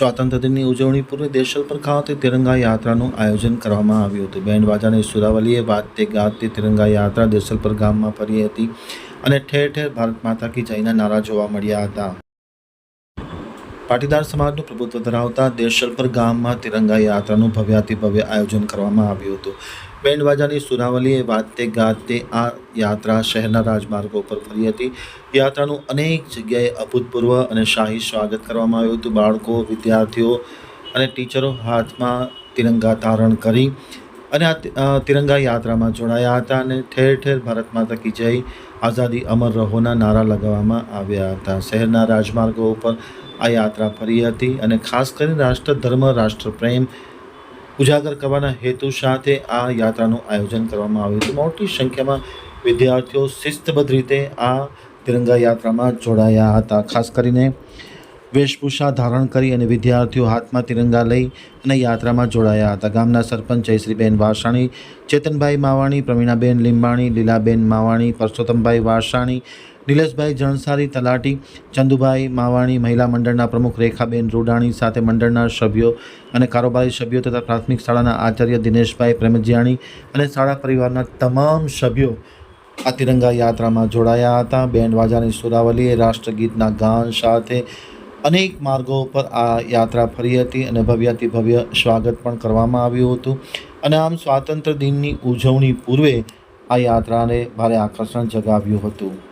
સ્વાતંત્ર્ય દિનની ઉજવણી પૂર્વે દેશલપર ખાતે તિરંગા યાત્રાનું આયોજન કરવામાં આવ્યું હતું. બેન્ડ બાજાની સુરાવલીએ વાજતે ગાજતે તિરંગા યાત્રા દેશલપર ગામમાં ફરી હતી અને ઠેર ઠેર ભારત માતા કી જયના નારા જોવા મળ્યા હતા. પાટીદાર સમાજનું પ્રભુત્વ ધરાવતા દેશલપર ગામમાં તિરંગા યાત્રાનું ભવ્યાતિ ભવ્ય આયોજન કરવામાં આવ્યું હતું. બેન્ડવાજાની સુરાવલીએ વાતે ગાતે આ યાત્રા શહેરના રાજમાર્ગો પર ફરી હતી. યાત્રાનું અનેક જગ્યાએ અભૂતપૂર્વ અને શાહી સ્વાગત કરવામાં આવ્યું હતું. બાળકો, વિદ્યાર્થીઓ અને ટીચરો હાથમાં તિરંગા ધારણ કરી અને આ તિરંગા યાત્રામાં જોડાયા હતા અને ઠેર ઠેર ભારત માતા કી જય, આઝાદી અમર રહોના નારા લગાવવામાં આવ્યા હતા. શહેરના રાજમાર્ગો ઉપર આ યાત્રા ફરી હતી અને ખાસ કરીને રાષ્ટ્રધર્મ રાષ્ટ્રપ્રેમ રાષ્ટ્ર પ્રેમ ઉજાગર કરવાના હેતુ સાથે આ યાત્રાનું આયોજન કરવામાં આવ્યું હતું. મોટી સંખ્યામાં વિદ્યાર્થીઓ શિસ્તબદ્ધ રીતે આ તિરંગા યાત્રામાં જોડાયા હતા. ખાસ કરીને વેશભૂષા ધારણ કરી અને વિદ્યાર્થીઓ હાથમાં તિરંગા લઈ અને યાત્રામાં જોડાયા હતા. ગામના સરપંચ જયશ્રીબેન વાસાણી ચેતનભાઈ માવાણી, પ્રવીણાબેન લીંબાણી, લીલાબેન માવાણી, પરસોત્તમભાઈ વાસાણી નિલેશભાઈ જણસારી તલાટી, ચંદુભાઈ માવાણી, મહિલા મંડળના પ્રમુખ રેખાબેન રૂડાણી સાથે મંડળના સભ્યો અને કારોબારી સભ્યો તથા પ્રાથમિક શાળાના આચાર્ય દિનેશભાઈ પ્રેમજીયાણી અને શાળા પરિવારના તમામ સભ્યો આ તિરંગા યાત્રામાં જોડાયા હતા. બેન્ડ વાજાની સુરાવલીએ રાષ્ટ્રગીતના ગાન સાથે અનેક માર્ગો પર આ યાત્રા ફરી હતી અને ભવ્યાતિ ભવ્ય સ્વાગત પણ કરવામાં આવ્યું હતું. અને આમ સ્વાતંત્ર્ય દિનની ઉજવણી પૂર્વે આ યાત્રાને ભારે આકર્ષણ જગાવ્યું હતું.